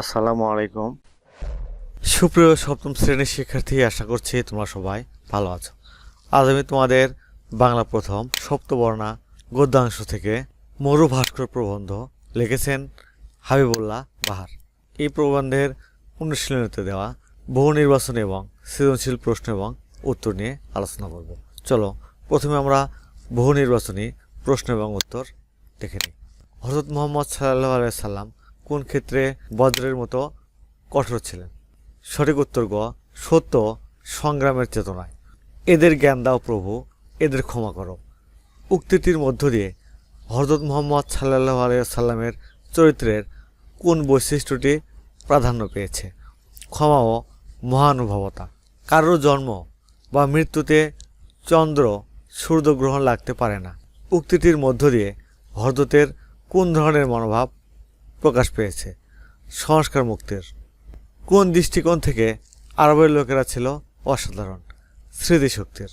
আসসালামু আলাইকুম। সুপ্রিয় সপ্তম শ্রেণির শিক্ষার্থী, আশা করছি তোমরা সবাই ভালো আছো। আজ আমি তোমাদের বাংলা প্রথম সপ্তবর্ণা গদ্যাংশ থেকে মরু ভাস্কর প্রবন্ধ লিখেছেন হাবিবুল্লাহ বাহার। এই প্রবন্ধের অনুশীলনীতে দেওয়া বহু নির্বাচন এবং সৃজনশীল প্রশ্ন এবং উত্তর নিয়ে আলোচনা করব। চলো, প্রথমে আমরা বহু নির্বাচনী প্রশ্ন এবং উত্তর দেখে নিই। হজরত মোহাম্মদ সাল্লাহ আলাইসাল্লাম কোন ক্ষেত্রে বজ্রের মতো কঠোর ছিলেন? সঠিক উত্তর গ সত্য সংগ্রামের চেতনায়। এদের জ্ঞান দাও প্রভু, এদের ক্ষমা করো। উক্তিটির মধ্য দিয়ে হজরত মোহাম্মদ সাল্লাহ আলাইসাল্লামের চরিত্রের কোন বৈশিষ্ট্যটি প্রাধান্য পেয়েছে? ক্ষমা ও মহানুভবতা। কারোর জন্ম বা মৃত্যুতে চন্দ্র সূর্যগ্রহণ লাগতে পারে না। উক্তিটির মধ্য দিয়ে হরদতের কোন ধরনের মনোভাব প্রকাশ পেয়েছে। সংস্কার মুক্তির। কোন দৃষ্টিকোণ থেকে আরবের লোকেরা ছিল অসাধারণ? স্মৃতিশক্তির।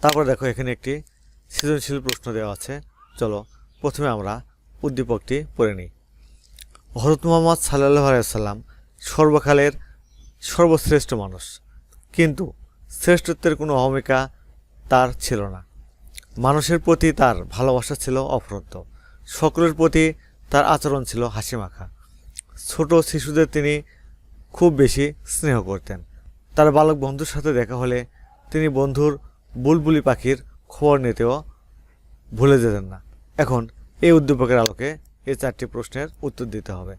তারপর দেখো, এখানে একটি সৃজনশীল প্রশ্ন দেওয়া আছে। চলো, প্রথমে আমরা উদ্দীপকটি পড়ে নিই। হজরত মোহাম্মদ সাল্লাহ আলাইসাল্লাম সর্বকালের সর্বশ্রেষ্ঠ মানুষ। কিন্তু শ্রেষ্ঠত্বের কোনো ভূমিকা তার ছিল না। মানুষের প্রতি তার ভালোবাসা ছিল অফরন্ত। সকলের প্রতি তার আচরণ ছিল হাসিমাখা। ছোট শিশুদের তিনি খুব বেশি স্নেহ করতেন। তার বালক বন্ধুর সাথে দেখা হলে তিনি বন্ধুর বুলবুলি পাখির খবর নিতেও ভুলে যেতেন না। এখন এই উদ্দীপকের আলোকে এই চারটি প্রশ্নের উত্তর দিতে হবে।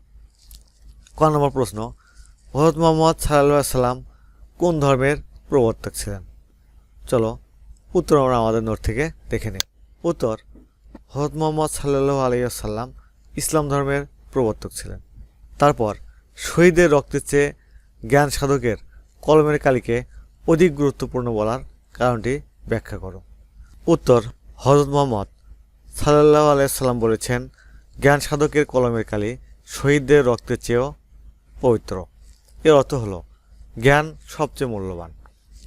ক নম্বর প্রশ্ন হজরত মোহাম্মদ সাল্লাহ সাল্লাম কোন ধর্মের প্রবর্তক ছিলেন? চলো উত্তর আমরা আমাদের নোট থেকে দেখে নিই। উত্তর হজরত মোহাম্মদ সাল্লাহ আলিয়াল্লাম ইসলাম ধর্মের প্রবর্তক ছিলেন। তারপর শহীদের রক্তের চেয়ে জ্ঞান সাধকের কলমের কালিকে অধিক গুরুত্বপূর্ণ বলার কারণটি ব্যাখ্যা করো। উত্তর হজরত মোহাম্মদ সাল্লাহ আলাইসাল্লাম বলেছেন, জ্ঞান সাধকের কলমের কালি শহীদদের রক্তের চেয়েও পবিত্র। এর অর্থ হলো, জ্ঞান সবচেয়ে মূল্যবান।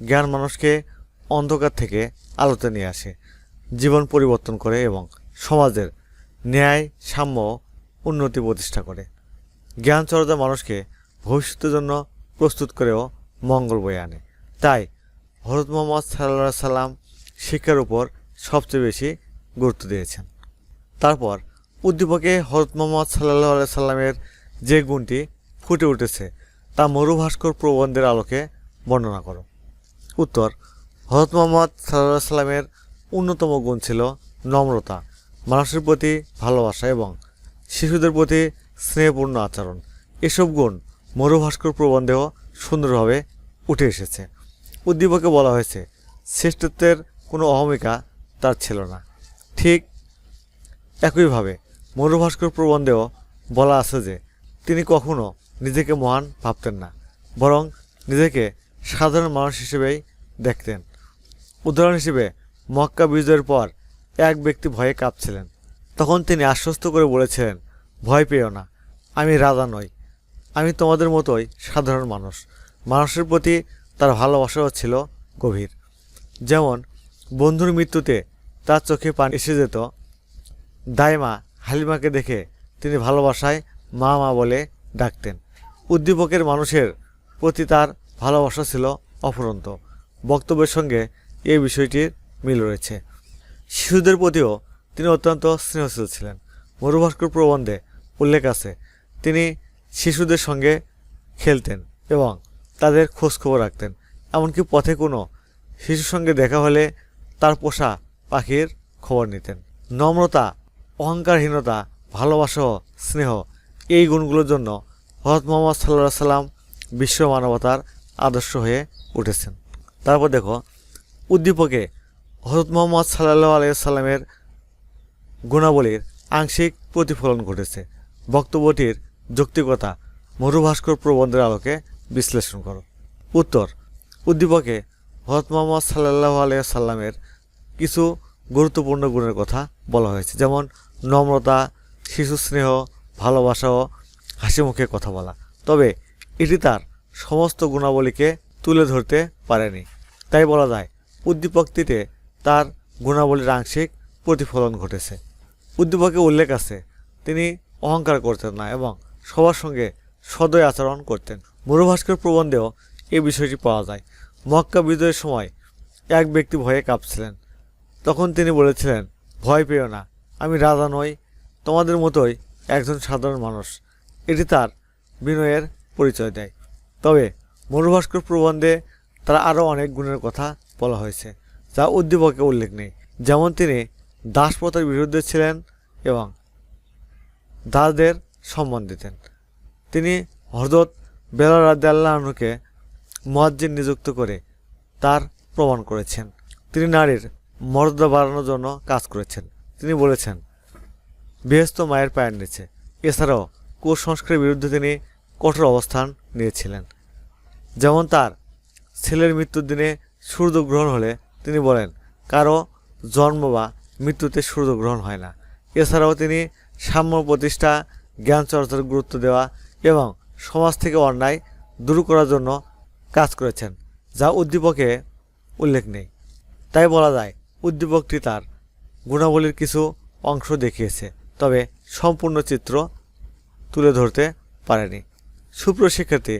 জ্ঞান মানুষকে অন্ধকার থেকে আলোতে নিয়ে আসে। জীবন পরিবর্তন করে এবং সমাজের ন্যায় সাম্য উন্নতি প্রতিষ্ঠা করে। জ্ঞান চর্চা মানুষকে ভবিষ্যতের জন্য প্রস্তুত করেও মঙ্গল বয়ে আনে। তাই হরত মোহাম্মদ সাল্লাহ সাল্লাম শিক্ষার উপর সবচেয়ে বেশি গুরুত্ব দিয়েছেন। তারপর উদ্দীপকে হরত মোহাম্মদ সাল্লাহ সাল্লামের যে গুণটি ফুটে উঠেছে, তা মরুভাস্কর প্রবন্ধের আলোকে বর্ণনা করো। উত্তর হরত মোহাম্মদ সাল্লাহ সাল্লামের অন্যতম গুণ ছিল নম্রতা, মানুষের প্রতি ভালোবাসা এবং শিশুদের প্রতি স্নেহপূর্ণ আচরণ। এসব গুণ মরুভাস্কর প্রবন্ধেও সুন্দরভাবে উঠে এসেছে। উদ্দীপকে বলা হয়েছে, শ্রেষ্ঠত্বের কোনো অহমিকা তার ছিল না। ঠিক একইভাবে মরুভাস্কর প্রবন্ধেও বলা আছে যে, তিনি কখনো নিজেকে মহান ভাবতেন না, বরং নিজেকে সাধারণ মানুষ হিসেবেই দেখতেন। উদাহরণ হিসেবে, মক্কা বিজয়ের পর এক ব্যক্তি ভয়ে কাঁপছিলেন। তখন তিনি আশ্বস্ত করে বলেছিলেন ভয় পেও না। আমি রাজা নই। আমি তোমাদের মতোই সাধারণ মানুষ। মানুষের প্রতি তার ভালোবাসাও ছিল গভীর। যেমন, বন্ধুর মৃত্যুতে তার চোখে পানি এসে যেত। দাইমা হালিমাকে দেখে তিনি ভালোবাসায় মা মা বলে ডাকতেন। উদ্দীপকের মানুষের প্রতি তার ভালোবাসা ছিল অফুরন্ত। বক্তব্যের সঙ্গে এই বিষয়টির মিল রয়েছে। শিশুদের প্রতিও তিনি অত্যন্ত স্নেহশীল ছিলেন। মরুভাস্কর প্রবন্ধে উল্লেখ আছে। তিনি শিশুদের সঙ্গে খেলতেন এবং তাদের খোঁজখবর রাখতেন। এমনকি পথে কোনো শিশুর সঙ্গে দেখা হলে তার পোষা পাখির খবর নিতেন। নম্রতা, অহংকারহীনতা, ভালোবাসা স্নেহ এই গুণগুলোর জন্য হজরত মোহাম্মদ সাল্লাহ সাল্লাম বিশ্ব মানবতার আদর্শ হয়ে উঠেছেন। তারপর দেখো, উদ্দীপকে হজরত মোহাম্মদ সাল্লাহ আলাইসাল্লামের গুণাবলীর আংশিক প্রতিফলন ঘটেছে। বক্তব্যটির যৌক্তিকতা মরুভাস্কর প্রবন্ধের আলোকে বিশ্লেষণ করো। উত্তর, উদ্দীপকে হজরত মোহাম্মদ সাল্লাহ আলাইসাল্লামের কিছু গুরুত্বপূর্ণ গুণের কথা বলা হয়েছে। যেমন, নম্রতা, শিশু স্নেহ, ভালোবাসা ও হাসি মুখে কথা বলা। তবে, এটি তার সমস্ত গুণাবলীকে তুলে ধরতে পারেনি। তাই বলা যায় উদ্দীপকটিতে তার গুণাবলীর আংশিক প্রতিফলন ঘটেছে। উদ্দীপকে উল্লেখ আছে, তিনি অহংকার করতেন না এবং সবার সঙ্গে সদয় আচরণ করতেন। মরুভাস্কর প্রবন্ধেও এই বিষয়টি পাওয়া যায়। মক্কা বিজয়ের সময় এক ব্যক্তি ভয়ে কাঁপছিলেন। তখন তিনি বলেছিলেন, ভয় পেও না, আমি রাজা নই, তোমাদের মতোই একজন সাধারণ মানুষ। এটি তার বিনয়ের পরিচয় দেয়। তবে মরুভাস্কর প্রবন্ধে তার আরও অনেক গুণের কথা বলা হয়েছে, যা উদ্দীপকে উল্লেখ নেই। যেমন তিনি দাসপ্রথার বিরুদ্ধে ছিলেন এবং দাসদের সম্মান দিতেন। তিনি হরদত বেলাল রাদ্দাল্লাহকে মজ্জিদ নিযুক্ত করে তার প্রমাণ করেছেন। তিনি নারীর মর্যাদা বাড়ানোর জন্য কাজ করেছেন। তিনি বলেছেন বৃহস্ত মায়ের পায়ের নিচে। এছাড়াও কুসংস্কারের বিরুদ্ধে তিনি কঠোর অবস্থান নিয়েছিলেন। যেমন তার ছেলের মৃত্যুর দিনে সূর্য গ্রহণ হলে তিনি বলেন, কারও জন্ম বা মৃত্যুতে সূর্য গ্রহণ হয় না। এছাড়াও তিনি সাম্য প্রতিষ্ঠা, জ্ঞান চর্চার গুরুত্ব দেওয়া এবং সমাজ থেকে অন্যায় দূর করার জন্য কাজ করেছেন, যা উদ্দীপকে উল্লেখ নেই। তাই বলা যায়, উদ্দীপকটি তার গুণাবলীর কিছু অংশ দেখিয়েছে, তবে সম্পূর্ণ চিত্র তুলে ধরতে পারেনি। সুপ্রিয় শিক্ষার্থী,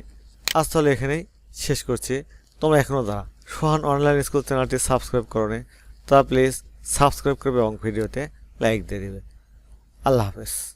আজ তাহলে এখানেই শেষ করছি। তোমরা এখনও যারা সোহান অনলাইন স্কুল চ্যানেলটি সাবস্ক্রাইব করো তা প্লিজ সাবস্ক্রাইব করবে এবং ভিডিওতে লাইক দিয়ে দিবে। আল্লাহ হাফেজ